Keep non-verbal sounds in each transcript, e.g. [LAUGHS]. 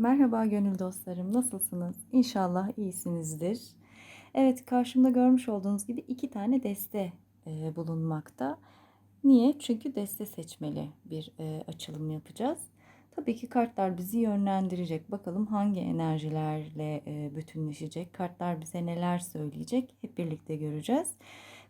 Merhaba gönül dostlarım, nasılsınız? İnşallah iyisinizdir. Evet, karşımda görmüş olduğunuz gibi iki tane deste e, bulunmakta. Niye? Çünkü deste seçmeli bir e, açılım yapacağız. Tabii ki kartlar bizi yönlendirecek. Bakalım hangi enerjilerle e, bütünleşecek, kartlar bize neler söyleyecek hep birlikte göreceğiz.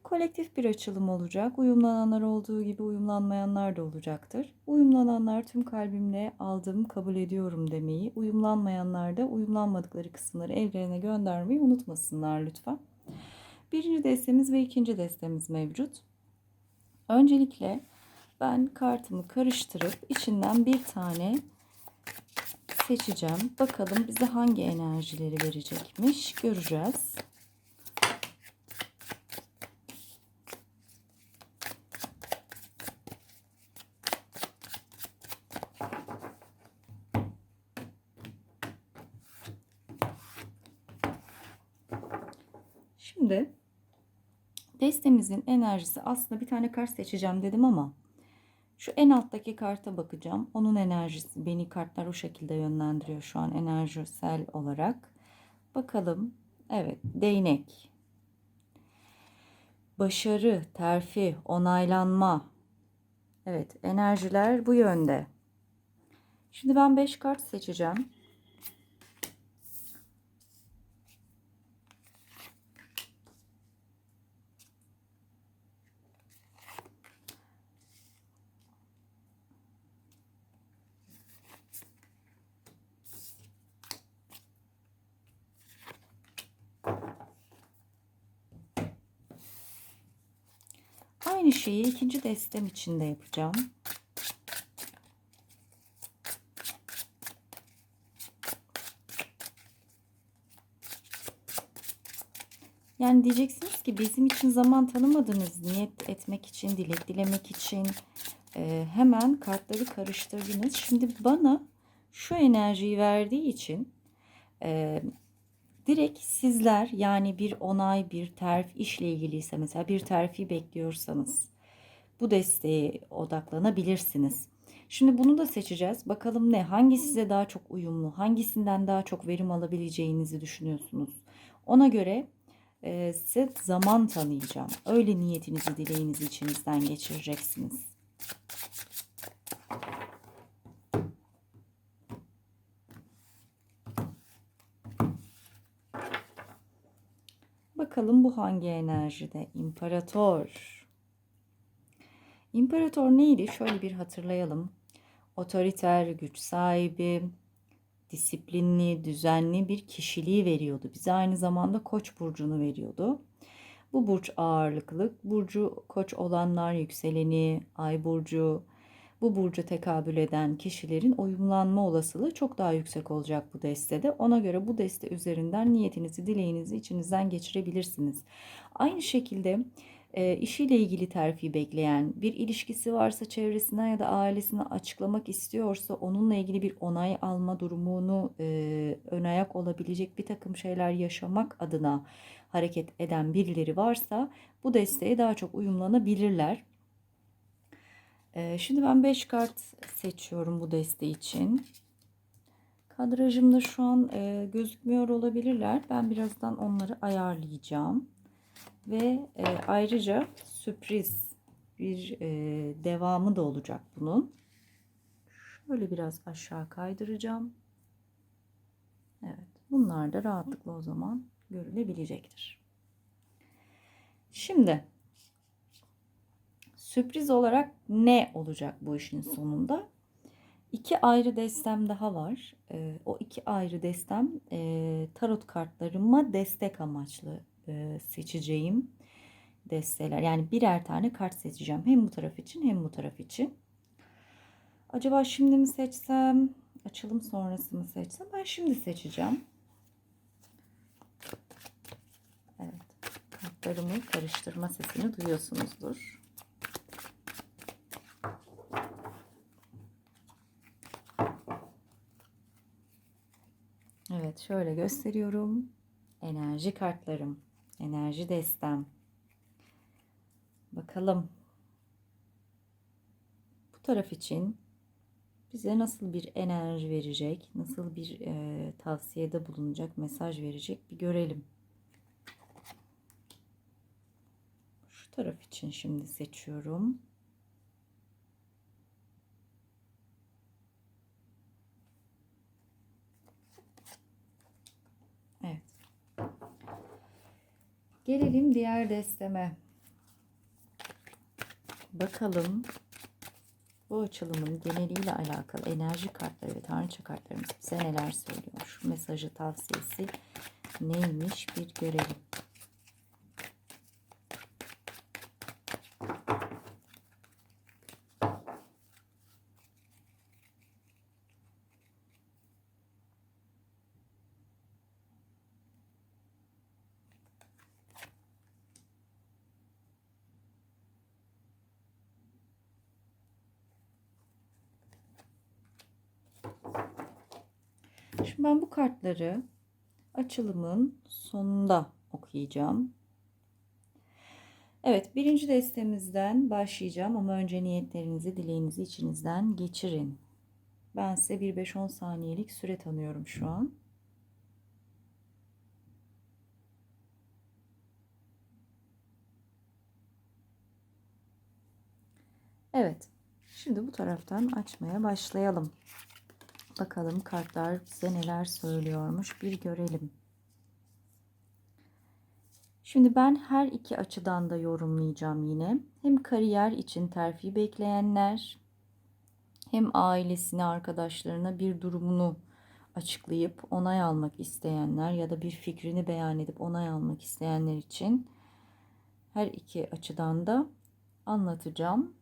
Kolektif bir açılım olacak. Uyumlananlar olduğu gibi uyumlanmayanlar da olacaktır. Uyumlananlar tüm kalbimle aldım, kabul ediyorum demeyi, uyumlanmayanlar da uyumlanmadıkları kısımları evlerine göndermeyi unutmasınlar lütfen. Birinci destemiz ve ikinci destemiz mevcut. Öncelikle ben kartımı karıştırıp içinden bir tane seçeceğim. Bakalım bize hangi enerjileri verecekmiş göreceğiz. Şimdi destemizin enerjisi aslında bir tane kart seçeceğim dedim ama şu en alttaki karta bakacağım. Onun enerjisi beni kartlar o şekilde yönlendiriyor şu an enerjisel olarak. Bakalım. Evet, değnek. Başarı, terfi, onaylanma. Evet, enerjiler bu yönde. Şimdi ben 5 kart seçeceğim. Aynı şeyi ikinci destem içinde yapacağım. Yani diyeceksiniz ki bizim için zaman tanımadınız. Niyet etmek için, dilek dilemek için e, hemen kartları karıştırdınız. Şimdi bana şu enerjiyi verdiği için e, direkt sizler yani bir onay, bir terfi işle ilgiliyse mesela bir terfi bekliyorsanız bu desteğe odaklanabilirsiniz. Şimdi bunu da seçeceğiz. Bakalım ne? Hangi size daha çok uyumlu? Hangisinden daha çok verim alabileceğinizi düşünüyorsunuz? Ona göre e, size zaman tanıyacağım. Öyle niyetinizi, dileğinizi içinizden geçireceksiniz. Bakalım bu hangi enerjide? İmparator. İmparator neydi? Şöyle bir hatırlayalım. Otoriter, güç sahibi, disiplinli, düzenli bir kişiliği veriyordu. Bize aynı zamanda Koç burcunu veriyordu. Bu burç ağırlıklı. Burcu Koç olanlar yükseleni, Ay burcu, bu burca tekabül eden kişilerin uyumlanma olasılığı çok daha yüksek olacak bu destede. Ona göre bu deste üzerinden niyetinizi, dileğinizi içinizden geçirebilirsiniz. Aynı şekilde e, işiyle ilgili terfi bekleyen, bir ilişkisi varsa çevresinden ya da ailesine açıklamak istiyorsa onunla ilgili bir onay alma durumunu e, ön ayak olabilecek bir takım şeyler yaşamak adına hareket eden birileri varsa bu desteğe daha çok uyumlanabilirler. Ee, şimdi ben 5 kart seçiyorum bu deste için. Kadrajımda şu an e, gözükmüyor olabilirler. Ben birazdan onları ayarlayacağım. Ve e, ayrıca sürpriz bir e, devamı da olacak bunun. Şöyle biraz aşağı kaydıracağım. Evet. Bunlar da rahatlıkla o zaman görülebilecektir. Şimdi Sürpriz olarak ne olacak bu işin sonunda? İki ayrı destem daha var. E, o iki ayrı destem e, tarot kartlarıma destek amaçlı e, seçeceğim desteler. Yani birer tane kart seçeceğim. Hem bu taraf için hem bu taraf için. Acaba şimdi mi seçsem, açılım sonrası mı seçsem? Ben şimdi seçeceğim. Evet. Kartlarımı karıştırma sesini duyuyorsunuzdur. Evet şöyle gösteriyorum. Enerji kartlarım. Enerji destem. Bakalım. Bu taraf için bize nasıl bir enerji verecek, nasıl bir e, tavsiyede bulunacak, mesaj verecek bir görelim. Şu taraf için şimdi seçiyorum. Evet. Gelelim diğer desteme. Bakalım bu açılımın geneliyle alakalı enerji kartları ve tanrıça kartlarımız bize neler söylüyor? Şu mesajı tavsiyesi neymiş bir görelim. Şimdi ben bu kartları açılımın sonunda okuyacağım. Evet, birinci destemizden başlayacağım ama önce niyetlerinizi, dileğinizi içinizden geçirin. Ben size bir 5-10 saniyelik süre tanıyorum şu an. Evet, şimdi bu taraftan açmaya başlayalım. Bakalım kartlar bize neler söylüyormuş bir görelim. Şimdi ben her iki açıdan da yorumlayacağım yine. Hem kariyer için terfi bekleyenler, hem ailesine, arkadaşlarına bir durumunu açıklayıp onay almak isteyenler ya da bir fikrini beyan edip onay almak isteyenler için her iki açıdan da anlatacağım.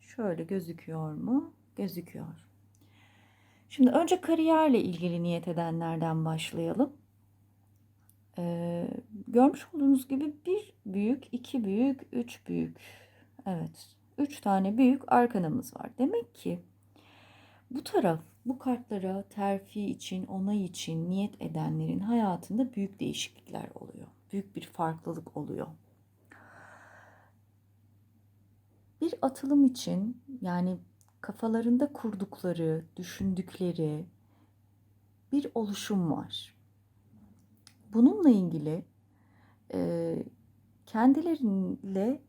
Şöyle gözüküyor mu? Gözüküyor. Şimdi önce kariyerle ilgili niyet edenlerden başlayalım. Ee, görmüş olduğunuz gibi bir büyük, iki büyük, üç büyük. Evet, üç tane büyük arkanamız var. Demek ki bu taraf bu kartlara terfi için, onay için niyet edenlerin hayatında büyük değişiklikler oluyor. Büyük bir farklılık oluyor. Bir atılım için yani kafalarında kurdukları, düşündükleri bir oluşum var. Bununla ilgili e, kendileriyle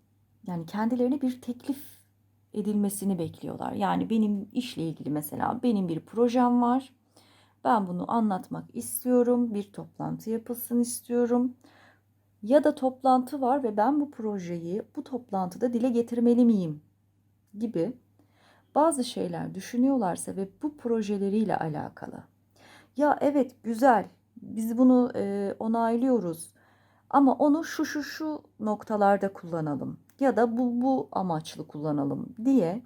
yani kendilerine bir teklif edilmesini bekliyorlar. Yani benim işle ilgili mesela benim bir projem var. Ben bunu anlatmak istiyorum. Bir toplantı yapılsın istiyorum. Ya da toplantı var ve ben bu projeyi bu toplantıda dile getirmeli miyim gibi bazı şeyler düşünüyorlarsa ve bu projeleriyle alakalı. Ya evet güzel biz bunu e, onaylıyoruz ama onu şu şu şu noktalarda kullanalım ya da bu bu amaçlı kullanalım diye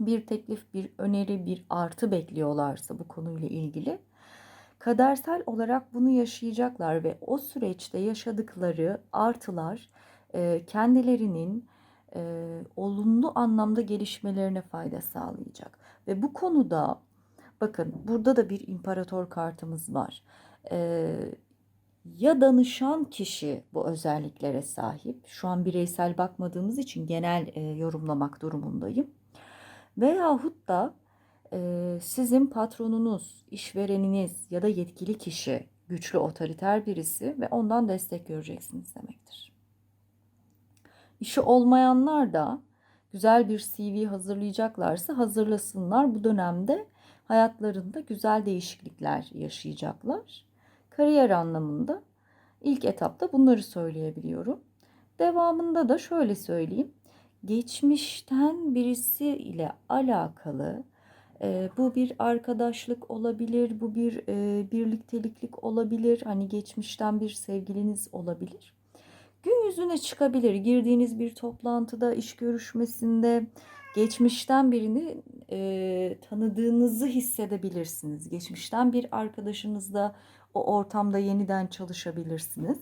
bir teklif, bir öneri, bir artı bekliyorlarsa bu konuyla ilgili kadersel olarak bunu yaşayacaklar ve o süreçte yaşadıkları artılar e, kendilerinin e, olumlu anlamda gelişmelerine fayda sağlayacak. Ve bu konuda bakın burada da bir imparator kartımız var. E, ya danışan kişi bu özelliklere sahip. Şu an bireysel bakmadığımız için genel e, yorumlamak durumundayım. Veyahut da e, sizin patronunuz, işvereniniz ya da yetkili kişi güçlü otoriter birisi ve ondan destek göreceksiniz demektir. İşi olmayanlar da güzel bir CV hazırlayacaklarsa hazırlasınlar. Bu dönemde hayatlarında güzel değişiklikler yaşayacaklar. Kariyer anlamında ilk etapta bunları söyleyebiliyorum. Devamında da şöyle söyleyeyim. Geçmişten birisi ile alakalı e, bu bir arkadaşlık olabilir, bu bir e, birlikteliklik olabilir. Hani geçmişten bir sevgiliniz olabilir gün yüzüne çıkabilir. Girdiğiniz bir toplantıda, iş görüşmesinde geçmişten birini e, tanıdığınızı hissedebilirsiniz. Geçmişten bir arkadaşınızla o ortamda yeniden çalışabilirsiniz.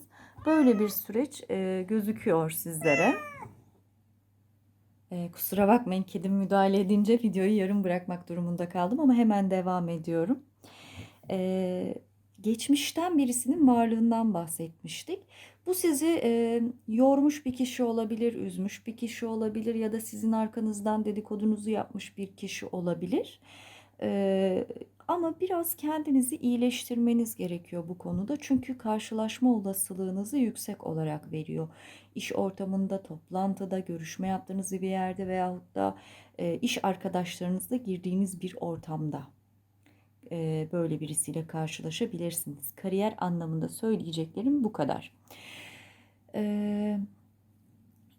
Böyle bir süreç e, gözüküyor sizlere. E, kusura bakmayın kedim müdahale edince videoyu yarım bırakmak durumunda kaldım ama hemen devam ediyorum. E, geçmişten birisinin varlığından bahsetmiştik. Bu sizi e, yormuş bir kişi olabilir, üzmüş bir kişi olabilir ya da sizin arkanızdan dedikodunuzu yapmış bir kişi olabilir. E, ama biraz kendinizi iyileştirmeniz gerekiyor bu konuda. Çünkü karşılaşma olasılığınızı yüksek olarak veriyor. İş ortamında, toplantıda, görüşme yaptığınız bir yerde veyahut da e, iş arkadaşlarınızla girdiğiniz bir ortamda e, böyle birisiyle karşılaşabilirsiniz. Kariyer anlamında söyleyeceklerim bu kadar. E,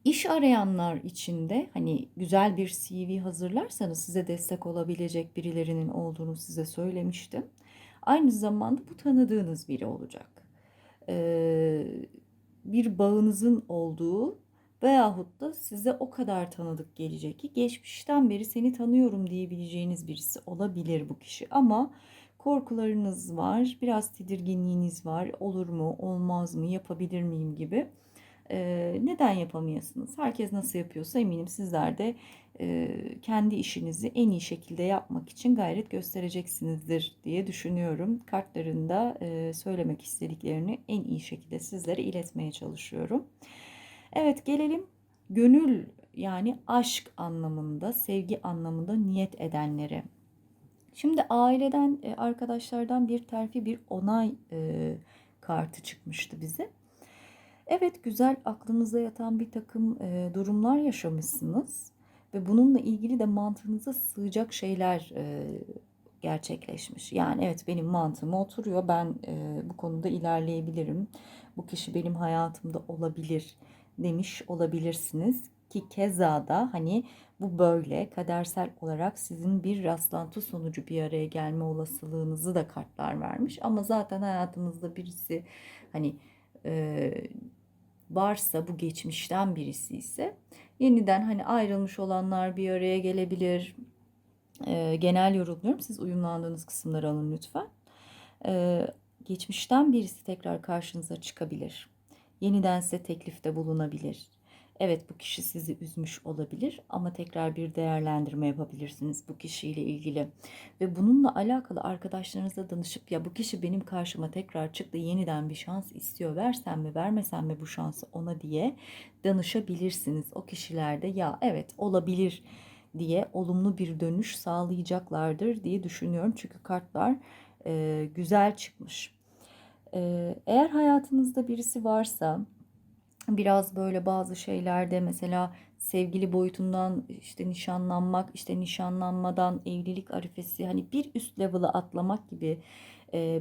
iş arayanlar için de hani güzel bir CV hazırlarsanız size destek olabilecek birilerinin olduğunu size söylemiştim. Aynı zamanda bu tanıdığınız biri olacak. E, bir bağınızın olduğu veyahut da size o kadar tanıdık gelecek ki geçmişten beri seni tanıyorum diyebileceğiniz birisi olabilir bu kişi ama korkularınız var, biraz tedirginliğiniz var. Olur mu, olmaz mı, yapabilir miyim gibi. Ee, neden yapamıyorsunuz? Herkes nasıl yapıyorsa eminim sizler de e, kendi işinizi en iyi şekilde yapmak için gayret göstereceksinizdir diye düşünüyorum. Kartlarında e, söylemek istediklerini en iyi şekilde sizlere iletmeye çalışıyorum. Evet gelelim gönül yani aşk anlamında, sevgi anlamında niyet edenlere. Şimdi aileden, e, arkadaşlardan bir terfi, bir onay e, kartı çıkmıştı bize. Evet güzel aklınıza yatan bir takım e, durumlar yaşamışsınız ve bununla ilgili de mantığınıza sığacak şeyler e, gerçekleşmiş. Yani evet benim mantığıma oturuyor. Ben e, bu konuda ilerleyebilirim. Bu kişi benim hayatımda olabilir demiş olabilirsiniz ki keza da hani bu böyle kadersel olarak sizin bir rastlantı sonucu bir araya gelme olasılığınızı da kartlar vermiş ama zaten hayatınızda birisi hani e, varsa bu geçmişten birisi ise yeniden hani ayrılmış olanlar bir araya gelebilir. E, genel yorumluyorum. Siz uyumlandığınız kısımları alın lütfen. E, geçmişten birisi tekrar karşınıza çıkabilir. Yeniden size teklifte bulunabilir. Evet bu kişi sizi üzmüş olabilir ama tekrar bir değerlendirme yapabilirsiniz bu kişiyle ilgili. Ve bununla alakalı arkadaşlarınızla danışıp ya bu kişi benim karşıma tekrar çıktı yeniden bir şans istiyor versem mi vermesem mi bu şansı ona diye danışabilirsiniz. O kişilerde ya evet olabilir diye olumlu bir dönüş sağlayacaklardır diye düşünüyorum. Çünkü kartlar e, güzel çıkmış. Eğer hayatınızda birisi varsa biraz böyle bazı şeylerde mesela sevgili boyutundan işte nişanlanmak, işte nişanlanmadan evlilik arifesi hani bir üst level'a atlamak gibi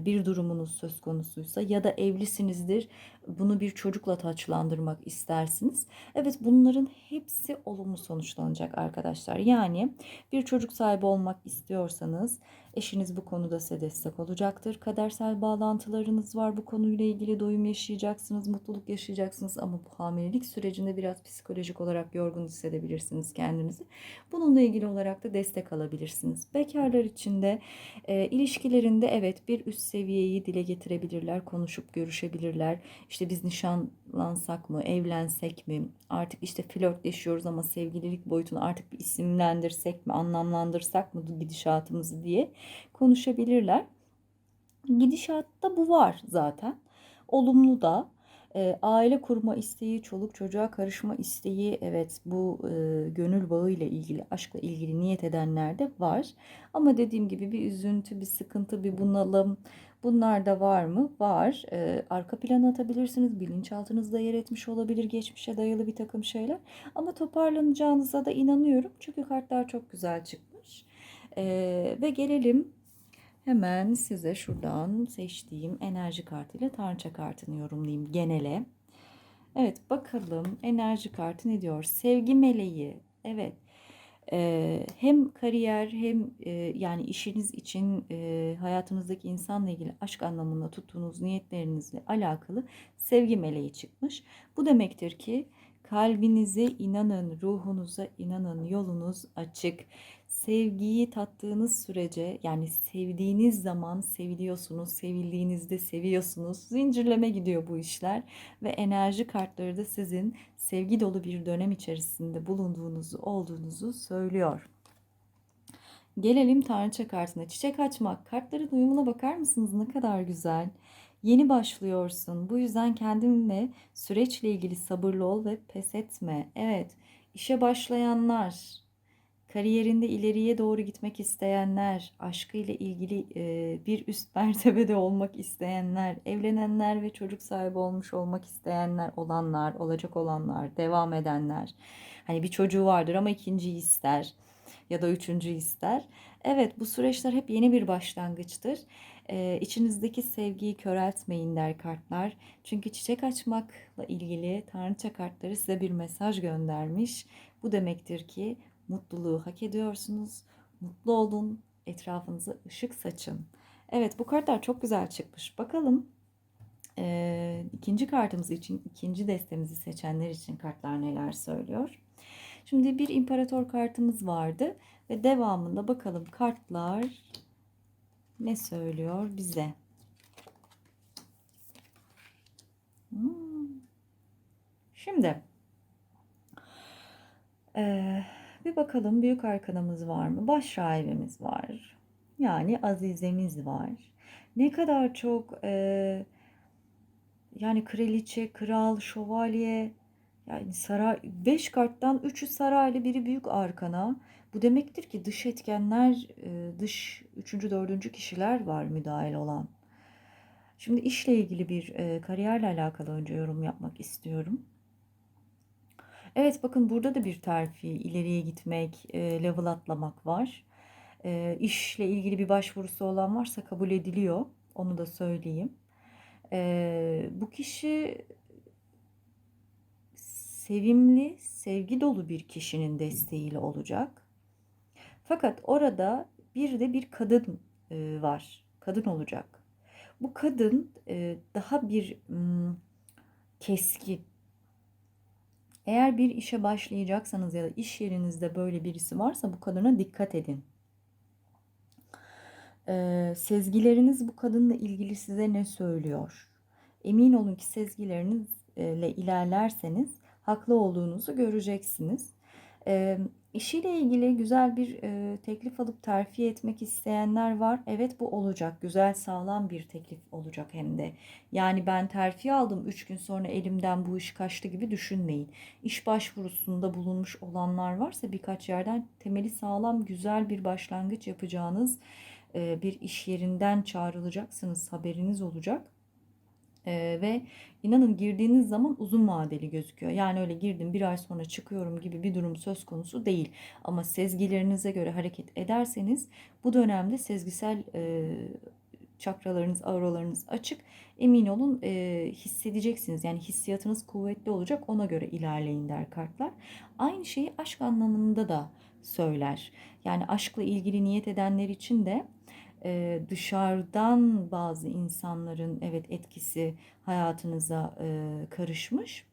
bir durumunuz söz konusuysa ya da evlisinizdir bunu bir çocukla taçlandırmak istersiniz. Evet bunların hepsi olumlu sonuçlanacak arkadaşlar. Yani bir çocuk sahibi olmak istiyorsanız eşiniz bu konuda size destek olacaktır. Kadersel bağlantılarınız var bu konuyla ilgili doyum yaşayacaksınız, mutluluk yaşayacaksınız ama bu hamilelik sürecinde biraz psikolojik olarak yorgun hissedebilirsiniz kendinizi. Bununla ilgili olarak da destek alabilirsiniz. Bekarlar için de e, ilişkilerinde evet bir üst seviyeyi dile getirebilirler, konuşup görüşebilirler. İşte biz nişanlansak mı, evlensek mi? Artık işte flörtleşiyoruz ama sevgililik boyutunu artık bir isimlendirsek mi, anlamlandırsak mı gidişatımızı diye konuşabilirler. Gidişatta bu var zaten. Olumlu da e, aile kurma isteği, çoluk çocuğa karışma isteği evet bu e, gönül bağı ile ilgili, aşkla ilgili niyet edenler de var. Ama dediğim gibi bir üzüntü, bir sıkıntı, bir bunalım bunlar da var mı? Var. E, arka plana atabilirsiniz. Bilinçaltınızda yer etmiş olabilir geçmişe dayalı bir takım şeyler. Ama toparlanacağınıza da inanıyorum. Çünkü kartlar çok güzel çıkmış. E, ve gelelim Hemen size şuradan seçtiğim enerji kartıyla tanrıça kartını yorumlayayım genele. Evet bakalım enerji kartı ne diyor? Sevgi meleği. Evet. Ee, hem kariyer hem e, yani işiniz için e, hayatınızdaki insanla ilgili aşk anlamında tuttuğunuz niyetlerinizle alakalı sevgi meleği çıkmış. Bu demektir ki kalbinize inanın, ruhunuza inanın, yolunuz açık sevgiyi tattığınız sürece yani sevdiğiniz zaman seviliyorsunuz, sevildiğinizde seviyorsunuz. Zincirleme gidiyor bu işler ve enerji kartları da sizin sevgi dolu bir dönem içerisinde bulunduğunuzu, olduğunuzu söylüyor. Gelelim tanrıça kartına. Çiçek açmak. Kartların uyumuna bakar mısınız? Ne kadar güzel. Yeni başlıyorsun. Bu yüzden kendinle süreçle ilgili sabırlı ol ve pes etme. Evet, işe başlayanlar, kariyerinde ileriye doğru gitmek isteyenler, aşkıyla ilgili bir üst [LAUGHS] mertebede olmak isteyenler, evlenenler ve çocuk sahibi olmuş olmak isteyenler, olanlar, olacak olanlar, devam edenler. Hani bir çocuğu vardır ama ikinciyi ister ya da üçüncü ister. Evet bu süreçler hep yeni bir başlangıçtır. Ee, içinizdeki sevgiyi köreltmeyin der kartlar. Çünkü çiçek açmakla ilgili tanrıça kartları size bir mesaj göndermiş. Bu demektir ki mutluluğu hak ediyorsunuz. Mutlu olun, etrafınıza ışık saçın. Evet bu kartlar çok güzel çıkmış. Bakalım e, ikinci kartımız için, ikinci destemizi seçenler için kartlar neler söylüyor. Şimdi bir imparator kartımız vardı ve devamında bakalım kartlar ne söylüyor bize. Hmm. Şimdi ee, bir bakalım büyük arkanamız var mı? Baş rahibimiz var. Yani azizemiz var. Ne kadar çok e, yani kraliçe, kral, şövalye yani saray 5 karttan 3'ü saraylı biri büyük arkana. Bu demektir ki dış etkenler, e, dış 3. 4. kişiler var müdahil olan. Şimdi işle ilgili bir e, kariyerle alakalı önce yorum yapmak istiyorum. Evet bakın burada da bir terfi, ileriye gitmek, e, level atlamak var. E, işle ilgili bir başvurusu olan varsa kabul ediliyor. Onu da söyleyeyim. E, bu kişi sevimli, sevgi dolu bir kişinin desteğiyle olacak. Fakat orada bir de bir kadın e, var. Kadın olacak. Bu kadın e, daha bir keskin, eğer bir işe başlayacaksanız ya da iş yerinizde böyle birisi varsa bu kadına dikkat edin. Ee, sezgileriniz bu kadınla ilgili size ne söylüyor? Emin olun ki sezgilerinizle ilerlerseniz haklı olduğunuzu göreceksiniz. Ee, İşiyle ilgili güzel bir e, teklif alıp terfi etmek isteyenler var. Evet bu olacak. Güzel sağlam bir teklif olacak hem de. Yani ben terfi aldım 3 gün sonra elimden bu iş kaçtı gibi düşünmeyin. İş başvurusunda bulunmuş olanlar varsa birkaç yerden temeli sağlam güzel bir başlangıç yapacağınız e, bir iş yerinden çağrılacaksınız. Haberiniz olacak. Ee, ve inanın girdiğiniz zaman uzun vadeli gözüküyor. Yani öyle girdim bir ay sonra çıkıyorum gibi bir durum söz konusu değil. Ama sezgilerinize göre hareket ederseniz bu dönemde sezgisel e, çakralarınız, auralarınız açık. Emin olun e, hissedeceksiniz. Yani hissiyatınız kuvvetli olacak. Ona göre ilerleyin der kartlar. Aynı şeyi aşk anlamında da söyler. Yani aşkla ilgili niyet edenler için de e, dışarıdan bazı insanların evet etkisi hayatınıza e, karışmış.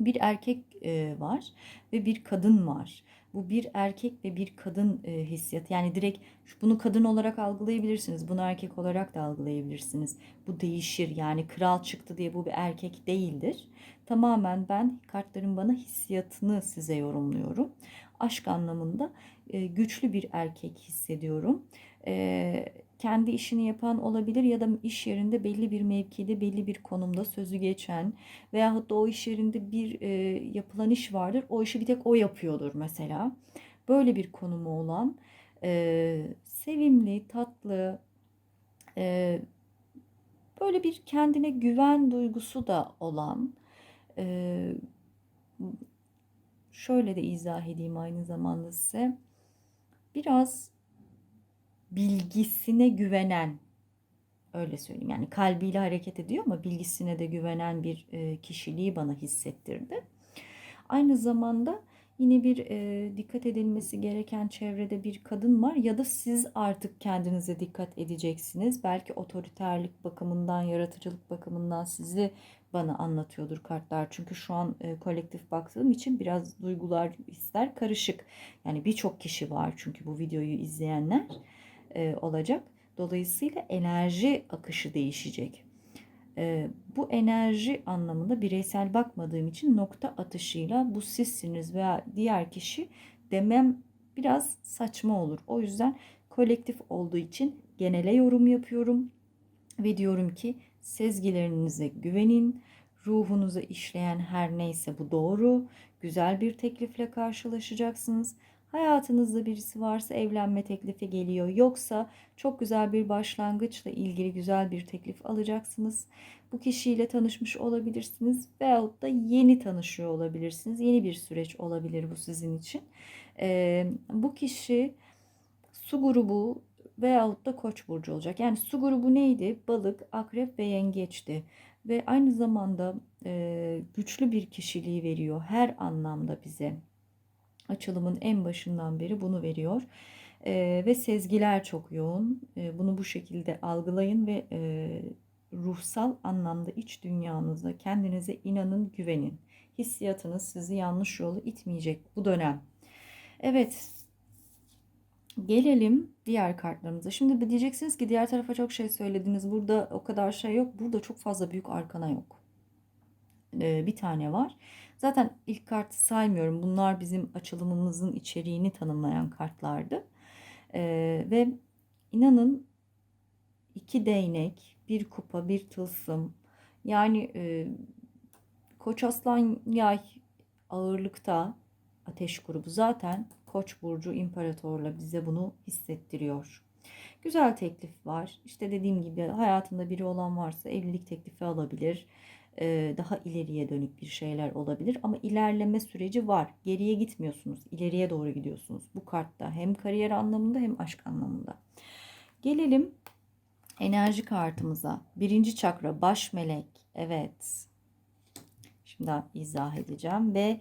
Bir erkek e, var ve bir kadın var. Bu bir erkek ve bir kadın e, hissiyatı. Yani direkt bunu kadın olarak algılayabilirsiniz. Bunu erkek olarak da algılayabilirsiniz. Bu değişir. Yani kral çıktı diye bu bir erkek değildir. Tamamen ben kartların bana hissiyatını size yorumluyorum. Aşk anlamında e, güçlü bir erkek hissediyorum kendi işini yapan olabilir ya da iş yerinde belli bir mevkide belli bir konumda sözü geçen veyahut da o iş yerinde bir e, yapılan iş vardır o işi bir tek o yapıyordur mesela. Böyle bir konumu olan e, sevimli tatlı e, böyle bir kendine güven duygusu da olan e, şöyle de izah edeyim aynı zamanda size. Biraz bilgisine güvenen öyle söyleyeyim yani kalbiyle hareket ediyor ama bilgisine de güvenen bir e, kişiliği bana hissettirdi. Aynı zamanda yine bir e, dikkat edilmesi gereken çevrede bir kadın var ya da siz artık kendinize dikkat edeceksiniz. Belki otoriterlik bakımından, yaratıcılık bakımından sizi bana anlatıyordur kartlar. Çünkü şu an e, kolektif baktığım için biraz duygular, hisler karışık. Yani birçok kişi var çünkü bu videoyu izleyenler e, olacak. Dolayısıyla enerji akışı değişecek. E, bu enerji anlamında bireysel bakmadığım için nokta atışıyla bu sizsiniz veya diğer kişi demem biraz saçma olur. O yüzden kolektif olduğu için genele yorum yapıyorum ve diyorum ki sezgilerinize güvenin. Ruhunuza işleyen her neyse bu doğru. Güzel bir teklifle karşılaşacaksınız. Hayatınızda birisi varsa evlenme teklifi geliyor. Yoksa çok güzel bir başlangıçla ilgili güzel bir teklif alacaksınız. Bu kişiyle tanışmış olabilirsiniz veyahut da yeni tanışıyor olabilirsiniz. Yeni bir süreç olabilir bu sizin için. Ee, bu kişi su grubu veyahut da koç burcu olacak. Yani su grubu neydi? Balık, akrep ve yengeçti. Ve aynı zamanda e, güçlü bir kişiliği veriyor her anlamda bize. Açılımın en başından beri bunu veriyor. E, ve sezgiler çok yoğun. E, bunu bu şekilde algılayın ve e, ruhsal anlamda iç dünyanıza kendinize inanın, güvenin. Hissiyatınız sizi yanlış yolu itmeyecek bu dönem. Evet, Gelelim diğer kartlarımıza. Şimdi diyeceksiniz ki diğer tarafa çok şey söylediniz. Burada o kadar şey yok. Burada çok fazla büyük arkana yok. Ee, bir tane var. Zaten ilk kartı saymıyorum. Bunlar bizim açılımımızın içeriğini tanımlayan kartlardı. Ee, ve inanın iki değnek, bir kupa, bir tılsım. Yani e, Koç Aslan Yay ağırlıkta ateş grubu zaten Koç burcu imparatorla bize bunu hissettiriyor. Güzel teklif var. İşte dediğim gibi hayatında biri olan varsa evlilik teklifi alabilir. Ee, daha ileriye dönük bir şeyler olabilir ama ilerleme süreci var. Geriye gitmiyorsunuz. ileriye doğru gidiyorsunuz. Bu kartta hem kariyer anlamında hem aşk anlamında. Gelelim enerji kartımıza. Birinci çakra baş melek. Evet. Şimdi izah edeceğim ve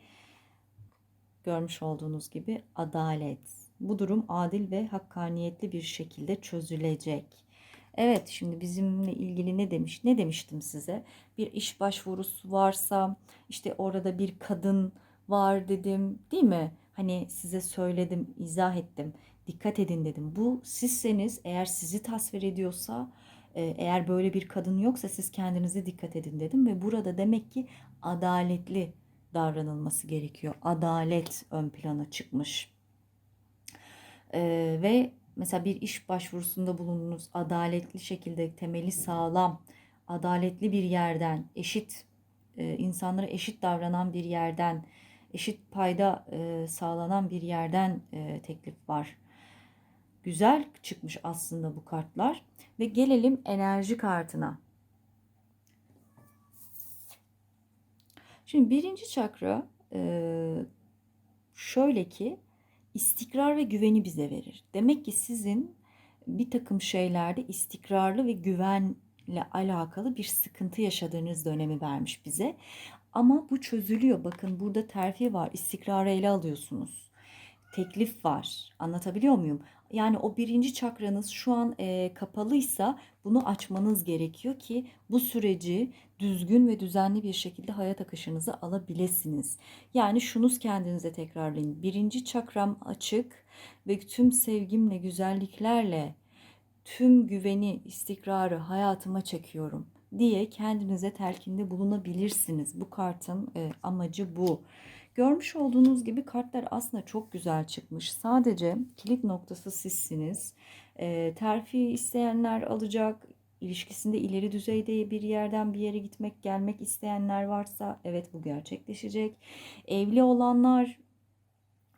görmüş olduğunuz gibi adalet. Bu durum adil ve hakkaniyetli bir şekilde çözülecek. Evet şimdi bizimle ilgili ne demiş? Ne demiştim size? Bir iş başvurusu varsa işte orada bir kadın var dedim değil mi? Hani size söyledim, izah ettim. Dikkat edin dedim. Bu sizseniz eğer sizi tasvir ediyorsa e, eğer böyle bir kadın yoksa siz kendinize dikkat edin dedim ve burada demek ki adaletli davranılması gerekiyor. Adalet ön plana çıkmış. Ee, ve mesela bir iş başvurusunda bulundunuz. Adaletli şekilde temeli sağlam, adaletli bir yerden, eşit e, insanlara eşit davranan bir yerden, eşit payda e, sağlanan bir yerden e, teklif var. Güzel çıkmış aslında bu kartlar. Ve gelelim enerji kartına. Şimdi birinci çakra şöyle ki istikrar ve güveni bize verir. Demek ki sizin bir takım şeylerde istikrarlı ve güvenle alakalı bir sıkıntı yaşadığınız dönemi vermiş bize. Ama bu çözülüyor. Bakın burada terfi var. İstikrarı ele alıyorsunuz. Teklif var. Anlatabiliyor muyum? Yani o birinci çakranız şu an e, kapalıysa bunu açmanız gerekiyor ki bu süreci düzgün ve düzenli bir şekilde hayat akışınıza alabilirsiniz. Yani şunu kendinize tekrarlayın. Birinci çakram açık ve tüm sevgimle, güzelliklerle, tüm güveni, istikrarı hayatıma çekiyorum diye kendinize telkinde bulunabilirsiniz. Bu kartın e, amacı bu. Görmüş olduğunuz gibi kartlar aslında çok güzel çıkmış. Sadece kilit noktası sizsiniz. E, terfi isteyenler alacak, ilişkisinde ileri düzeyde bir yerden bir yere gitmek, gelmek isteyenler varsa evet bu gerçekleşecek. Evli olanlar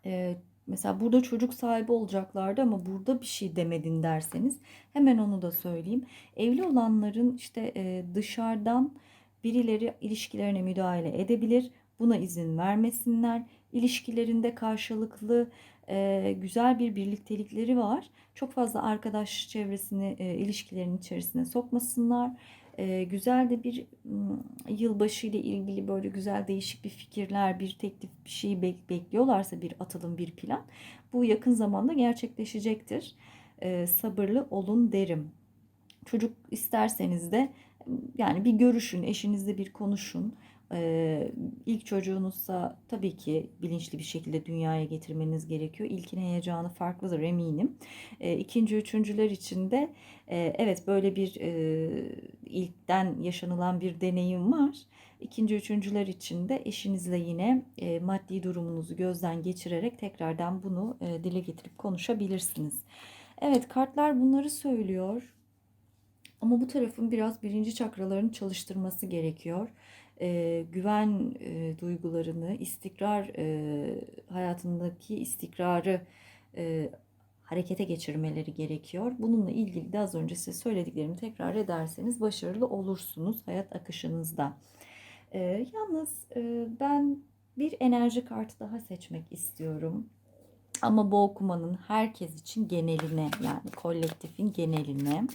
e, mesela burada çocuk sahibi olacaklardı ama burada bir şey demedin derseniz hemen onu da söyleyeyim. Evli olanların işte e, dışarıdan birileri ilişkilerine müdahale edebilir. Buna izin vermesinler. İlişkilerinde karşılıklı e, güzel bir birliktelikleri var. Çok fazla arkadaş çevresini e, ilişkilerin içerisine sokmasınlar. E, güzel de bir yılbaşı ile ilgili böyle güzel değişik bir fikirler, bir teklif, bir şey bek- bekliyorlarsa bir atılım, bir plan. Bu yakın zamanda gerçekleşecektir. E, sabırlı olun derim. Çocuk isterseniz de yani bir görüşün, eşinizle bir konuşun. Ee, ilk çocuğunuzsa tabii ki bilinçli bir şekilde dünyaya getirmeniz gerekiyor. İlkin heyecanı farklıdır eminim. Ee, ikinci, üçüncüler için de e, evet böyle bir e, ilkten yaşanılan bir deneyim var. İkinci, üçüncüler için de eşinizle yine e, maddi durumunuzu gözden geçirerek tekrardan bunu e, dile getirip konuşabilirsiniz. Evet kartlar bunları söylüyor. Ama bu tarafın biraz birinci çakralarını çalıştırması gerekiyor. E, güven e, duygularını, istikrar e, hayatındaki istikrarı e, harekete geçirmeleri gerekiyor. Bununla ilgili de az önce size söylediklerimi tekrar ederseniz başarılı olursunuz hayat akışınızda. E, yalnız e, ben bir enerji kartı daha seçmek istiyorum. Ama bu okumanın herkes için geneline yani kolektifin geneline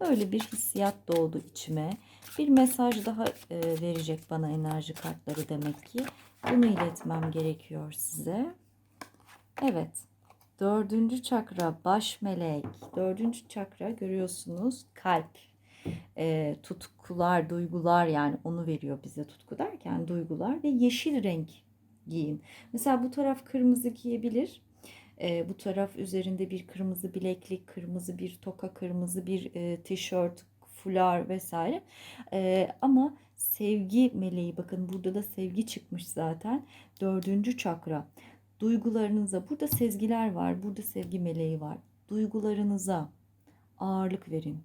böyle bir hissiyat doğdu içime. Bir mesaj daha e, verecek bana enerji kartları demek ki. Bunu iletmem gerekiyor size. Evet. Dördüncü çakra baş melek. Dördüncü çakra görüyorsunuz kalp. E, tutkular, duygular yani onu veriyor bize tutku derken duygular ve yeşil renk giyin. Mesela bu taraf kırmızı giyebilir. E, bu taraf üzerinde bir kırmızı bileklik, kırmızı bir toka, kırmızı bir e, tişört, fular vesaire. E, ama sevgi meleği bakın burada da sevgi çıkmış zaten. Dördüncü çakra. Duygularınıza burada sezgiler var. Burada sevgi meleği var. Duygularınıza ağırlık verin.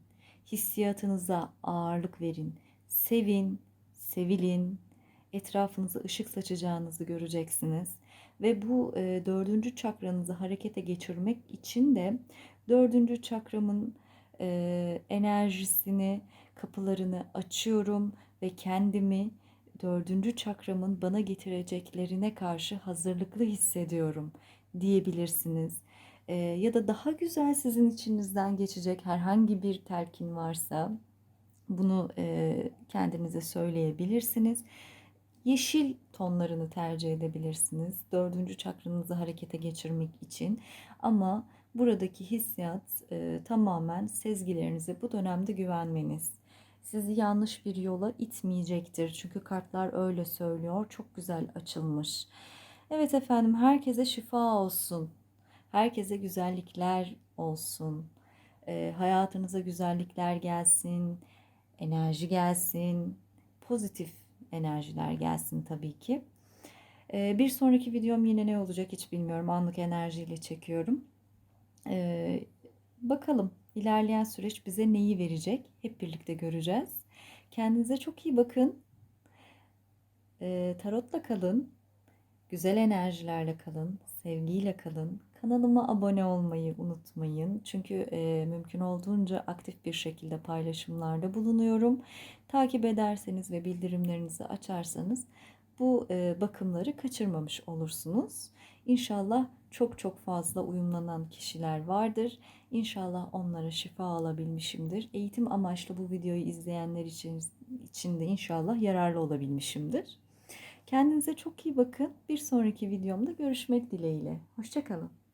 Hissiyatınıza ağırlık verin. Sevin, sevilin. Etrafınıza ışık saçacağınızı göreceksiniz. Ve bu e, dördüncü çakranızı harekete geçirmek için de dördüncü çakramın e, enerjisini, kapılarını açıyorum ve kendimi dördüncü çakramın bana getireceklerine karşı hazırlıklı hissediyorum diyebilirsiniz. E, ya da daha güzel sizin içinizden geçecek herhangi bir telkin varsa bunu e, kendinize söyleyebilirsiniz. Yeşil tonlarını tercih edebilirsiniz. Dördüncü çakranızı harekete geçirmek için. Ama buradaki hissiyat e, tamamen sezgilerinize bu dönemde güvenmeniz. Sizi yanlış bir yola itmeyecektir. Çünkü kartlar öyle söylüyor. Çok güzel açılmış. Evet efendim herkese şifa olsun. Herkese güzellikler olsun. E, hayatınıza güzellikler gelsin. Enerji gelsin. Pozitif enerjiler gelsin tabii ki. Ee, bir sonraki videom yine ne olacak hiç bilmiyorum. Anlık enerjiyle çekiyorum. Ee, bakalım ilerleyen süreç bize neyi verecek? Hep birlikte göreceğiz. Kendinize çok iyi bakın. Ee, tarotla kalın. Güzel enerjilerle kalın. Sevgiyle kalın. Kanalıma abone olmayı unutmayın. Çünkü e, mümkün olduğunca aktif bir şekilde paylaşımlarda bulunuyorum. Takip ederseniz ve bildirimlerinizi açarsanız bu e, bakımları kaçırmamış olursunuz. İnşallah çok çok fazla uyumlanan kişiler vardır. İnşallah onlara şifa alabilmişimdir. Eğitim amaçlı bu videoyu izleyenler için, için de inşallah yararlı olabilmişimdir. Kendinize çok iyi bakın. Bir sonraki videomda görüşmek dileğiyle. Hoşçakalın.